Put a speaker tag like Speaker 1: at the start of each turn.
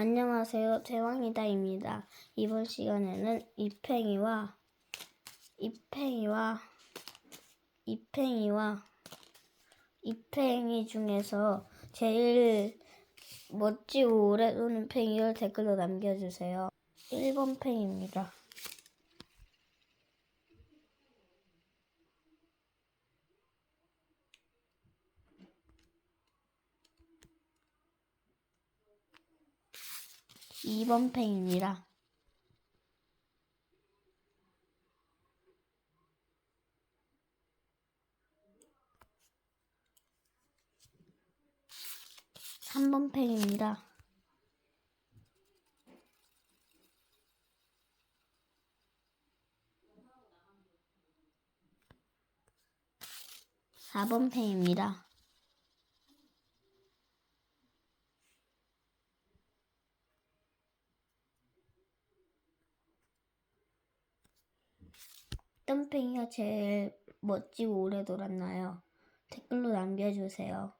Speaker 1: 안녕하세요. 대왕이다입니다. 이번 시간에는 이팽이와 이팽이와 이팽이와 이팽이 중에서 제일 멋지고 오래 노는 팽이를 댓글로 남겨주세요. 1번 팽입니다. 이번 팽입니다. 삼번 팽입니다. 사번 팽입니다. 어떤 팽이가 제일 멋지고 오래 돌았나요? 댓글로 남겨주세요.